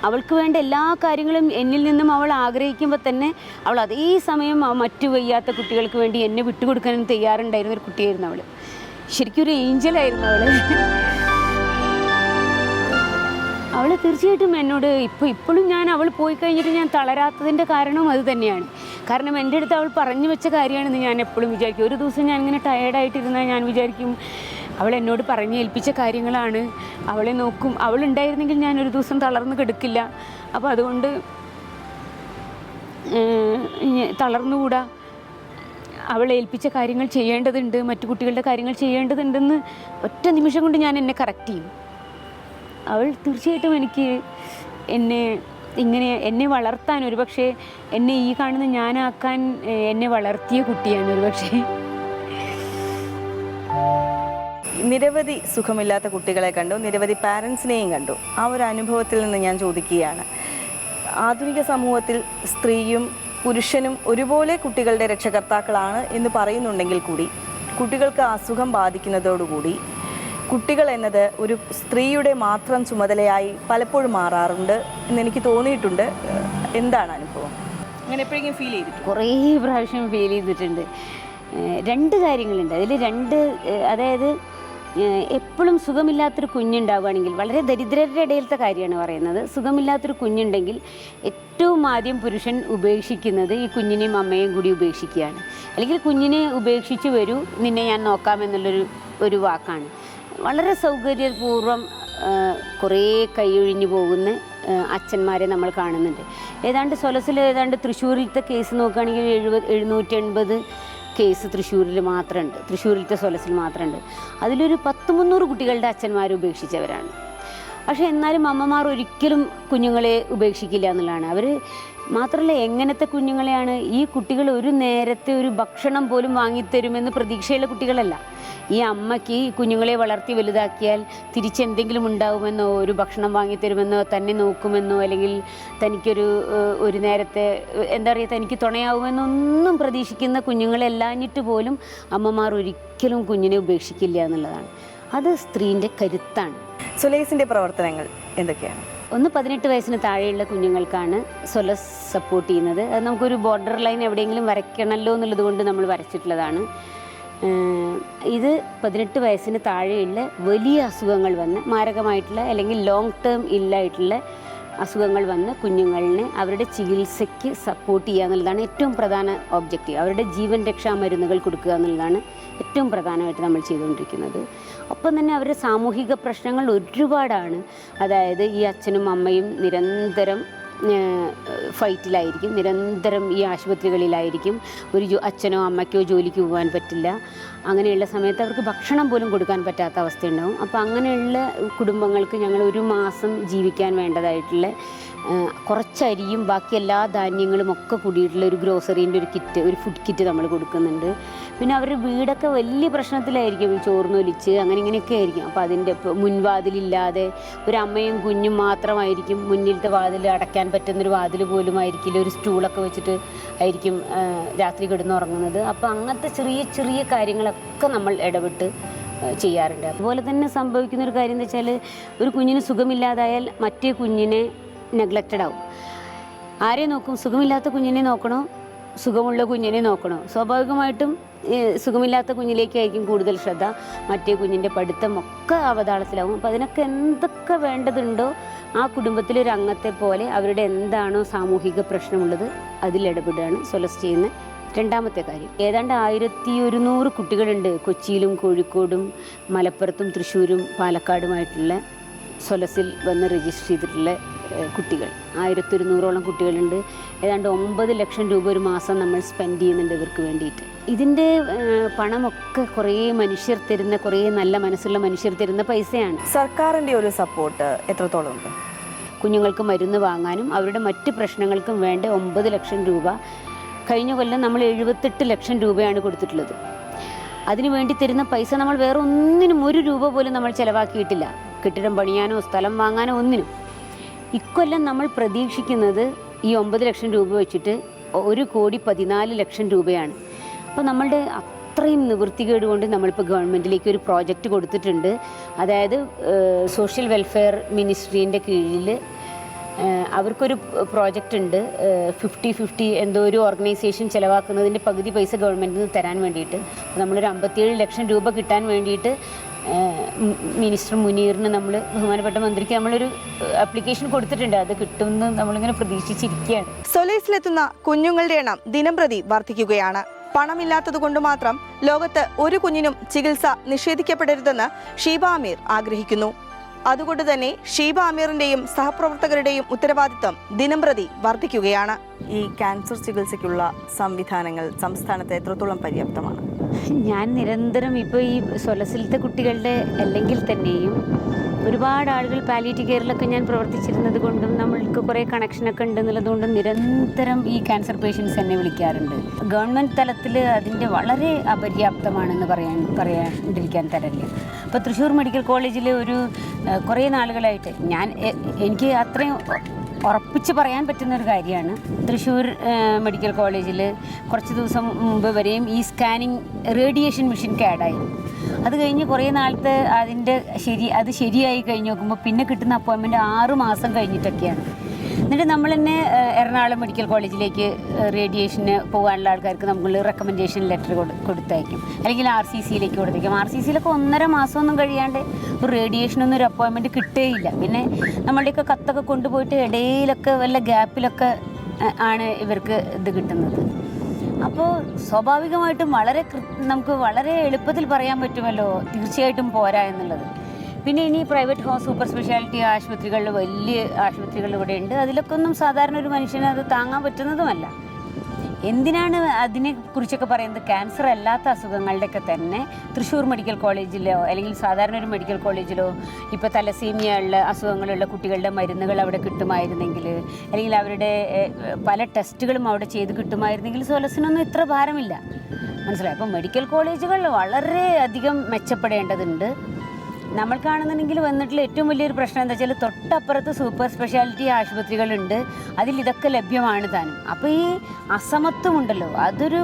അവൾക്ക് വേണ്ട എല്ലാ കാര്യങ്ങളും എന്നിൽ നിന്നും അവൾ ആഗ്രഹിക്കുമ്പോൾ തന്നെ അവൾ അതേ സമയം മറ്റു വയ്യാത്ത കുട്ടികൾക്ക് വേണ്ടി എന്നെ വിട്ടുകൊടുക്കാനും തയ്യാറുണ്ടായിരുന്ന ഒരു കുട്ടിയായിരുന്നു അവൾ ശരിക്കും ഒരു ഏഞ്ചലായിരുന്നു അവൾ അവൾ തീർച്ചയായിട്ടും എന്നോട് ഇപ്പോൾ ഇപ്പോഴും ഞാൻ അവൾ പോയി കഴിഞ്ഞിട്ട് ഞാൻ തളരാത്തതിന്റെ കാരണം അത് തന്നെയാണ്. കാരണം എന്റെ അടുത്ത് അവൾ പറഞ്ഞു വെച്ച കാര്യമാണെന്ന് ഞാൻ എപ്പോഴും വിചാരിക്കും. ഒരു ദിവസം ഞാൻ ഇങ്ങനെ ടയേർഡായിട്ടിരുന്നാൽ ഞാൻ വിചാരിക്കും അവൾ എന്നോട് പറഞ്ഞ് ഏൽപ്പിച്ച കാര്യങ്ങളാണ്. അവളെ നോക്കും. അവളുണ്ടായിരുന്നെങ്കിൽ ഞാൻ ഒരു ദിവസം തളർന്ന് കിടക്കില്ല. അപ്പോൾ അതുകൊണ്ട് തളർന്നുകൂടാ. അവൾ ഏൽപ്പിച്ച കാര്യങ്ങൾ ചെയ്യേണ്ടതുണ്ട്. മറ്റു കുട്ടികളുടെ കാര്യങ്ങൾ ചെയ്യേണ്ടതുണ്ടെന്ന് ഒറ്റ നിമിഷം കൊണ്ട് ഞാൻ എന്നെ കറക്റ്റ് ചെയ്യും. അവൾ തീർച്ചയായിട്ടും എനിക്ക് എന്നെ ഇങ്ങനെ എന്നെ വളർത്താൻ ഒരുപക്ഷെ എന്നെ ഈ കാണുന്ന ഞാനാക്കാൻ എന്നെ വളർത്തിയ കുട്ടിയാണ് ഒരുപക്ഷെ. നിരവധി സുഖമില്ലാത്ത കുട്ടികളെ കണ്ടു നിരവധി പാരൻസിനെയും കണ്ടു. ആ ഒരു അനുഭവത്തിൽ നിന്ന് ഞാൻ ചോദിക്കുകയാണ്. ആധുനിക സമൂഹത്തിൽ സ്ത്രീയും പുരുഷനും ഒരുപോലെ കുട്ടികളുടെ രക്ഷകർത്താക്കളാണ് എന്ന് പറയുന്നുണ്ടെങ്കിൽ കൂടി കുട്ടികൾക്ക് അസുഖം ബാധിക്കുന്നതോടുകൂടി കുട്ടികൾ എന്നത് ഒരു സ്ത്രീയുടെ മാത്രം ചുമതലയായി പലപ്പോഴും മാറാറുണ്ട് എന്ന് എനിക്ക് തോന്നിയിട്ടുണ്ട്. എന്താണ് അനുഭവം? അങ്ങനെ എപ്പോഴെങ്കിലും ഫീൽ ചെയ്തിട്ടുണ്ട്? കുറേ പ്രാവശ്യം ഫീൽ ചെയ്തിട്ടുണ്ട്. രണ്ട് കാര്യങ്ങളുണ്ട്. അതിൽ രണ്ട് അതായത് എപ്പോഴും സുഖമില്ലാത്തൊരു കുഞ്ഞുണ്ടാവുകയാണെങ്കിൽ വളരെ ദരിദ്രരുടെ ഇടയിലത്തെ കാര്യമാണ് പറയുന്നത്. സുഖമില്ലാത്തൊരു കുഞ്ഞുണ്ടെങ്കിൽ ഏറ്റവും ആദ്യം പുരുഷൻ ഉപേക്ഷിക്കുന്നത് ഈ കുഞ്ഞിനെയും അമ്മയും കൂടി ഉപേക്ഷിക്കുകയാണ്. അല്ലെങ്കിൽ കുഞ്ഞിനെ ഉപേക്ഷിച്ച് വരൂ നിന്നെ ഞാൻ നോക്കാമെന്നുള്ളൊരു ഒരു വാക്കാണ്. വളരെ സൗകര്യപൂർവം കുറേ കൈയൊഴിഞ്ഞു പോകുന്ന അച്ഛന്മാരെ നമ്മൾ കാണുന്നുണ്ട്. ഏതാണ്ട് സൊലസിൽ ഏതാണ്ട് തൃശ്ശൂരിലത്തെ കേസ് നോക്കുകയാണെങ്കിൽ എഴുപത് എഴുന്നൂറ്റി എൺപത് കേസ് തൃശ്ശൂരിൽ മാത്രമുണ്ട്. തൃശ്ശൂരിലത്തെ സൊലസിൽ മാത്രമുണ്ട്. അതിലൊരു പത്ത് മുന്നൂറ് കുട്ടികളുടെ അച്ഛന്മാർ ഉപേക്ഷിച്ചവരാണ്. പക്ഷേ എന്നാലും അമ്മമാർ ഒരിക്കലും കുഞ്ഞുങ്ങളെ ഉപേക്ഷിക്കില്ല എന്നുള്ളതാണ്. അവർ മാത്രമല്ല എങ്ങനത്തെ കുഞ്ഞുങ്ങളെയാണ്? ഈ കുട്ടികൾ ഒരു നേരത്തെ ഒരു ഭക്ഷണം പോലും വാങ്ങിത്തരുമെന്ന് പ്രതീക്ഷയുള്ള കുട്ടികളല്ല. ഈ അമ്മയ്ക്ക് ഈ കുഞ്ഞുങ്ങളെ വളർത്തി വലുതാക്കിയാൽ തിരിച്ചെന്തെങ്കിലും ഉണ്ടാവുമെന്നോ ഒരു ഭക്ഷണം വാങ്ങിത്തരുമെന്നോ തന്നെ നോക്കുമെന്നോ അല്ലെങ്കിൽ തനിക്കൊരു ഒരു നേരത്തെ എന്താ പറയുക തനിക്ക് തുണയാവുമെന്നോ ഒന്നും പ്രതീക്ഷിക്കുന്ന കുഞ്ഞുങ്ങളെല്ലാഞ്ഞിട്ട് പോലും അമ്മമാർ ഒരിക്കലും കുഞ്ഞിനെ ഉപേക്ഷിക്കില്ല എന്നുള്ളതാണ്. അത് സ്ത്രീന്റെ കരുത്താണ്. സുലേസിന്റെ പ്രവർത്തനങ്ങൾ എന്തൊക്കെയാണ്? ഒന്ന് പതിനെട്ട് വയസ്സിന് താഴെയുള്ള കുഞ്ഞുങ്ങൾക്കാണ് സൊലസ് സപ്പോർട്ട് ചെയ്യുന്നത്. അത് നമുക്കൊരു ബോർഡർ ലൈൻ എവിടെയെങ്കിലും വരയ്ക്കണമല്ലോ എന്നുള്ളത് കൊണ്ട് നമ്മൾ വരച്ചിട്ടുള്ളതാണ്. ഇത് പതിനെട്ട് വയസ്സിന് താഴെയുള്ള വലിയ അസുഖങ്ങൾ വന്ന് മാരകമായിട്ടുള്ള അല്ലെങ്കിൽ ലോങ് ടേം ഇല്ലായിട്ടുള്ള അസുഖങ്ങൾ വന്ന് കുഞ്ഞുങ്ങളിനെ അവരുടെ ചികിത്സയ്ക്ക് സപ്പോർട്ട് ചെയ്യുക എന്നുള്ളതാണ് ഏറ്റവും പ്രധാന ഒബ്ജക്റ്റീവ് അവരുടെ ജീവൻ രക്ഷാ മരുന്നുകൾ കൊടുക്കുക എന്നുള്ളതാണ് ഏറ്റവും പ്രധാനമായിട്ട് നമ്മൾ ചെയ്തുകൊണ്ടിരിക്കുന്നത്. ഒപ്പം തന്നെ അവരുടെ സാമൂഹിക പ്രശ്നങ്ങൾ ഒരുപാടാണ്. അതായത് ഈ അച്ഛനും അമ്മയും നിരന്തരം ഫൈറ്റിലായിരിക്കും. നിരന്തരം ഈ ആശുപത്രികളിലായിരിക്കും. ഒരു അച്ഛനോ അമ്മയ്ക്കോ ജോലിക്ക് പോകാൻ പറ്റില്ല. അങ്ങനെയുള്ള സമയത്ത് അവർക്ക് ഭക്ഷണം പോലും കൊടുക്കാൻ പറ്റാത്ത അവസ്ഥയുണ്ടാവും. അപ്പോൾ അങ്ങനെയുള്ള കുടുംബങ്ങൾക്ക് ഞങ്ങൾ ഒരു മാസം ജീവിക്കാൻ വേണ്ടതായിട്ടുള്ള ആ, കുറച്ച് അരിയും ബാക്കി എല്ലാ ധാന്യങ്ങളും ഒക്കെ കൂടിയിട്ടുള്ള ഒരു ഗ്രോസറീന്റെ ഒരു കിറ്റ് ഒരു ഫുഡ് കിറ്റ് നമ്മൾ കൊടുക്കുന്നുണ്ട്. പിന്നെ അവരുടെ വീടൊക്കെ വലിയ പ്രശ്നത്തിലായിരിക്കും. ഈ ചോർന്നൊലിച്ച് അങ്ങനെ ഇങ്ങനെയൊക്കെ ആയിരിക്കും. അപ്പോൾ അതിന്റെ മുൻവാതിലില്ലാതെ ഒരു അമ്മയും കുഞ്ഞും മാത്രമായിരിക്കും മുന്നിലത്തെ വാതിൽ അടയ്ക്കാൻ പറ്റുന്നൊരു വാതിൽ പോലും ആയിരിക്കില്ല. ഒരു സ്റ്റൂളൊക്കെ വെച്ചിട്ട് ആയിരിക്കും രാത്രി കിടന്നുറങ്ങുന്നത്. അപ്പോൾ അങ്ങനത്തെ ചെറിയ ചെറിയ കാര്യങ്ങളൊക്കെ നമ്മൾ ഇടപെട്ട് ചെയ്യാറുണ്ട്. അതുപോലെ തന്നെ സംഭവിക്കുന്ന ഒരു കാര്യം എന്ന് വെച്ചാൽ ഒരു കുഞ്ഞിന് സുഖമില്ലാതായാൽ മറ്റേ കുഞ്ഞിനെ നെഗ്ലക്റ്റഡ് ആവും. ആരെ നോക്കും? സുഖമില്ലാത്ത കുഞ്ഞിനെ നോക്കണോ? സുഖമുള്ള കുഞ്ഞിനെ നോക്കണോ? സ്വാഭാവികമായിട്ടും സുഖമില്ലാത്ത കുഞ്ഞിലേക്കായിരിക്കും കൂടുതൽ ശ്രദ്ധ. മറ്റേ കുഞ്ഞിന്റെ പഠിത്തം ഒക്കെ അവതാളത്തിലാവും. അപ്പം അതിനൊക്കെ എന്തൊക്കെ വേണ്ടതുണ്ടോ? ആ കുടുംബത്തിലെ അംഗത്തെ പോലെ അവരുടെ എന്താണോ സാമൂഹിക പ്രശ്നമുള്ളത് അതിലിടപെടുകയാണ് സൊലസ് ചെയ്യുന്ന രണ്ടാമത്തെ കാര്യം. ഏതാണ്ട് ആയിരത്തി ഒരുന്നൂറ് കുട്ടികളുണ്ട്. കൊച്ചിയിലും കോഴിക്കോടും മലപ്പുറത്തും തൃശ്ശൂരും പാലക്കാടുമായിട്ടുള്ള സൊലസിൽ വന്ന് രജിസ്റ്റർ ചെയ്തിട്ടുള്ള കുട്ടികൾ. ആയിരത്തി ഒരുന്നൂറോളം കുട്ടികളുണ്ട്. ഏതാണ്ട് ഒമ്പത് ലക്ഷം രൂപ ഒരു മാസം നമ്മൾ സ്പെൻഡ് ചെയ്യുന്നുണ്ട് ഇവർക്ക് വേണ്ടിയിട്ട്. ഇതിന്റെ പണമൊക്കെ കുറേ മനുഷ്യർ തരുന്ന കുറേ നല്ല മനസ്സുള്ള മനുഷ്യർ തരുന്ന പൈസയാണ്. സർക്കാരിന്റെ ഒരു സപ്പോർട്ട് എത്രത്തോളം ഉണ്ട്? കുഞ്ഞുങ്ങൾക്ക് മരുന്ന് വാങ്ങാനും അവരുടെ മറ്റ് പ്രശ്നങ്ങൾക്കും വേണ്ട ഒമ്പത് ലക്ഷം രൂപ. കഴിഞ്ഞ കൊല്ലം നമ്മൾ എഴുപത്തെട്ട് ലക്ഷം രൂപയാണ് കൊടുത്തിട്ടുള്ളത്. അതിനു വേണ്ടി തരുന്ന പൈസ നമ്മൾ വേറെ ഒന്നിനും ഒരു രൂപ പോലും നമ്മൾ ചിലവാക്കിയിട്ടില്ല. കെട്ടിടം പണിയാനോ സ്ഥലം വാങ്ങാനോ ഒന്നിനും. ഇക്കൊല്ലം നമ്മൾ പ്രതീക്ഷിക്കുന്നത് ഈ ഒമ്പത് ലക്ഷം രൂപ വെച്ചിട്ട് ഒരു കോടി പതിനാല് ലക്ഷം രൂപയാണ്. അപ്പോൾ നമ്മളുടെ അത്രയും നിവൃത്തികേട് കൊണ്ട് നമ്മളിപ്പോൾ ഗവൺമെന്റിലേക്ക് ഒരു പ്രോജക്റ്റ് കൊടുത്തിട്ടുണ്ട്. അതായത് സോഷ്യൽ വെൽഫെയർ മിനിസ്ട്രീന്റെ കീഴിൽ അവർക്കൊരു പ്രോജക്റ്റ് ഉണ്ട്. ഫിഫ്റ്റി ഫിഫ്റ്റി എന്തോ ഒരു ഓർഗനൈസേഷൻ ചിലവാക്കുന്നതിന്റെ പകുതി പൈസ ഗവൺമെന്റിൽ നിന്ന് തരാൻ വേണ്ടിയിട്ട്. നമ്മളൊരു അമ്പത്തിയേഴ് ലക്ഷം രൂപ കിട്ടാൻ വേണ്ടിയിട്ട് മിനിസ്റ്റർ മുനീറിന് നമ്മൾ ബഹുമാനപ്പെട്ട മന്ത്രിക്ക് നമ്മളൊരു ആപ്ലിക്കേഷൻ കൊടുത്തിട്ടുണ്ട്. അത് കിട്ടുമെന്ന് നമ്മളിങ്ങനെ പ്രതീക്ഷിച്ചിരിക്കുകയാണ്. സൊലൈസിലെത്തുന്ന കുഞ്ഞുങ്ങളുടെ എണ്ണം ദിനംപ്രതി വർദ്ധിക്കുകയാണ്. പണമില്ലാത്തത് കൊണ്ട് മാത്രം ലോകത്ത് ഒരു കുഞ്ഞിനും ചികിത്സ നിഷേധിക്കപ്പെടരുതെന്ന് ഷീബ ആമീർ ആഗ്രഹിക്കുന്നു. അതുകൊണ്ട് തന്നെ ഷീബ അമീറിന്റെയും സഹപ്രവർത്തകരുടെയും ഉത്തരവാദിത്തം ദിനംപ്രതി വർദ്ധിക്കുകയാണ്. ഈ ക്യാൻസർ ചികിത്സയ്ക്കുള്ള സംവിധാനങ്ങൾ സംസ്ഥാനത്ത് എത്രത്തോളം പര്യാപ്തമാണ്? ഞാൻ നിരന്തരം ഇപ്പോൾ ഈ സൊലസിലത്തെ കുട്ടികളുടെ അല്ലെങ്കിൽ തന്നെയും ഒരുപാട് ആളുകൾ പാലിയേറ്റീവ് കെയറിലൊക്കെ ഞാൻ പ്രവർത്തിച്ചിരുന്നത് കൊണ്ടും നമ്മൾക്ക് കുറേ കണക്ഷനൊക്കെ ഉണ്ടെന്നുള്ളത് കൊണ്ടും നിരന്തരം ഈ ക്യാൻസർ പേഷ്യൻസ് എന്നെ വിളിക്കാറുണ്ട്. ഗവൺമെന്റ് തലത്തിൽ അതിന്റെ വളരെ അപര്യാപ്തമാണെന്ന് പറയാൻ പറയാണ്ടിരിക്കാൻ തരല്ല ഇപ്പോൾ തൃശ്ശൂർ മെഡിക്കൽ കോളേജിൽ ഒരു കുറേ നാളുകളായിട്ട് ഞാൻ എനിക്ക് അത്രയും ഉറപ്പിച്ച് പറയാൻ പറ്റുന്ന ഒരു കാര്യമാണ്. തൃശ്ശൂർ മെഡിക്കൽ കോളേജിൽ കുറച്ച് ദിവസം മുമ്പ് വരെയും ഈ സ്കാനിങ് റേഡിയേഷൻ മെഷീൻ കേടായി. അത് കഴിഞ്ഞ് കുറേ നാളത്തെ അതിന്റെ ശരി അത് ശരിയായി കഴിഞ്ഞ് നോക്കുമ്പോൾ പിന്നെ കിട്ടുന്ന അപ്പോയിൻമെന്റ് ആറ് മാസം കഴിഞ്ഞിട്ടൊക്കെയാണ്. എന്നിട്ട് നമ്മൾ തന്നെ എറണാകുളം മെഡിക്കൽ കോളേജിലേക്ക് റേഡിയേഷന് പോകാനുള്ള ആൾക്കാർക്ക് നമ്മൾ റെക്കമെൻഡേഷൻ ലെറ്റർ കൊടുത്തയക്കും. അല്ലെങ്കിൽ ആർ സി സിയിലേക്ക് കൊടുത്തയക്കും ആർ സി സിയിലൊക്കെ ഒന്നര മാസമൊന്നും കഴിയാണ്ട് ഒരു റേഡിയേഷനൊന്നും ഒരു അപ്പോയിൻമെന്റ് കിട്ടുകയില്ല. പിന്നെ നമ്മളുടെയൊക്കെ കത്തൊക്കെ കൊണ്ടുപോയിട്ട് ഇടയിലൊക്കെ വല്ല ഗ്യാപ്പിലൊക്കെ ആണ് ഇവർക്ക് ഇത് കിട്ടുന്നത്. അപ്പോൾ സ്വാഭാവികമായിട്ടും വളരെ നമുക്ക് വളരെ എളുപ്പത്തിൽ പറയാൻ പറ്റുമല്ലോ തീർച്ചയായിട്ടും പോരാ എന്നുള്ളത്. പിന്നെ ഇനി പ്രൈവറ്റ് ഹോം സൂപ്പർ സ്പെഷ്യാലിറ്റി ആശുപത്രികളിൽ വലിയ ആശുപത്രികൾ ഇവിടെ ഉണ്ട്. അതിലൊക്കെ ഒന്നും സാധാരണ ഒരു മനുഷ്യന് അത് താങ്ങാൻ പറ്റുന്നതുമല്ല. എന്തിനാണ് അതിനെ കുറിച്ചൊക്കെ പറയുന്നത്? ക്യാൻസർ അല്ലാത്ത അസുഖങ്ങളുടെയൊക്കെ തന്നെ തൃശ്ശൂർ മെഡിക്കൽ കോളേജിലോ അല്ലെങ്കിൽ സാധാരണ ഒരു മെഡിക്കൽ കോളേജിലോ ഇപ്പോൾ തലസീമിയ ഉള്ള അസുഖങ്ങളുള്ള കുട്ടികളുടെ മരുന്നുകൾ അവിടെ കിട്ടുമായിരുന്നെങ്കിൽ അല്ലെങ്കിൽ അവരുടെ പല ടെസ്റ്റുകളും അവിടെ ചെയ്ത് കിട്ടുമായിരുന്നെങ്കിൽ സോലസിനൊന്നും ഇത്ര ഭാരമില്ല. മനസ്സിലായി? അപ്പോൾ മെഡിക്കൽ കോളേജുകൾ വളരെ അധികം മെച്ചപ്പെടേണ്ടതുണ്ട്. നമ്മൾ കാണുന്നുണ്ടെങ്കിൽ വന്നിട്ടുള്ള ഏറ്റവും വലിയൊരു പ്രശ്നം എന്താ വെച്ചാൽ തൊട്ടപ്പുറത്ത് സൂപ്പർ സ്പെഷ്യാലിറ്റി ആശുപത്രികളുണ്ട്. അതിൽ ഇതൊക്കെ ലഭ്യമാണ് താനും. അപ്പോൾ ഈ അസമത്വമുണ്ടല്ലോ അതൊരു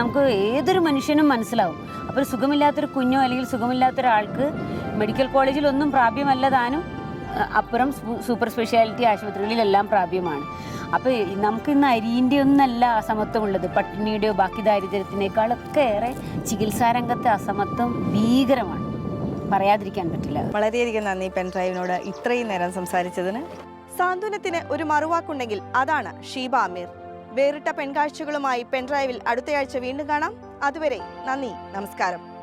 നമുക്ക് ഏതൊരു മനുഷ്യനും മനസ്സിലാവും. അപ്പോൾ സുഖമില്ലാത്തൊരു കുഞ്ഞോ അല്ലെങ്കിൽ സുഖമില്ലാത്തൊരാൾക്ക് മെഡിക്കൽ കോളേജിൽ ഒന്നും പ്രാപ്യമല്ല താനും. അപ്പുറം സൂപ്പർ സ്പെഷ്യാലിറ്റി ആശുപത്രികളിലെല്ലാം പ്രാപ്യമാണ്. അപ്പോൾ നമുക്ക് ഇന്ന് അരിയിന്റെ ഒന്നല്ല അസമത്വമുള്ളത് പട്ടിണിയുടെയോ ബാക്കി ദാരിദ്ര്യത്തിനേക്കാളൊക്കെ ഏറെ ചികിത്സാരംഗത്തെ അസമത്വം ഭീകരമാണ്. പറയാതിരിക്കാൻ പറ്റില്ല. വളരെയധികം നന്ദി പെൻഡ്രൈവിനോട് ഇത്രയും നേരം സംസാരിച്ചതിന്. സാന്ത്വനത്തിന് ഒരു മറുവാക്കുണ്ടെങ്കിൽ അതാണ് ഷീബ അമീർ. വേറിട്ട പെൺകാഴ്ചകളുമായി പെൻഡ്രൈവിൽ അടുത്തയാഴ്ച വീണ്ടും കാണാം. അതുവരെ നന്ദി നമസ്കാരം.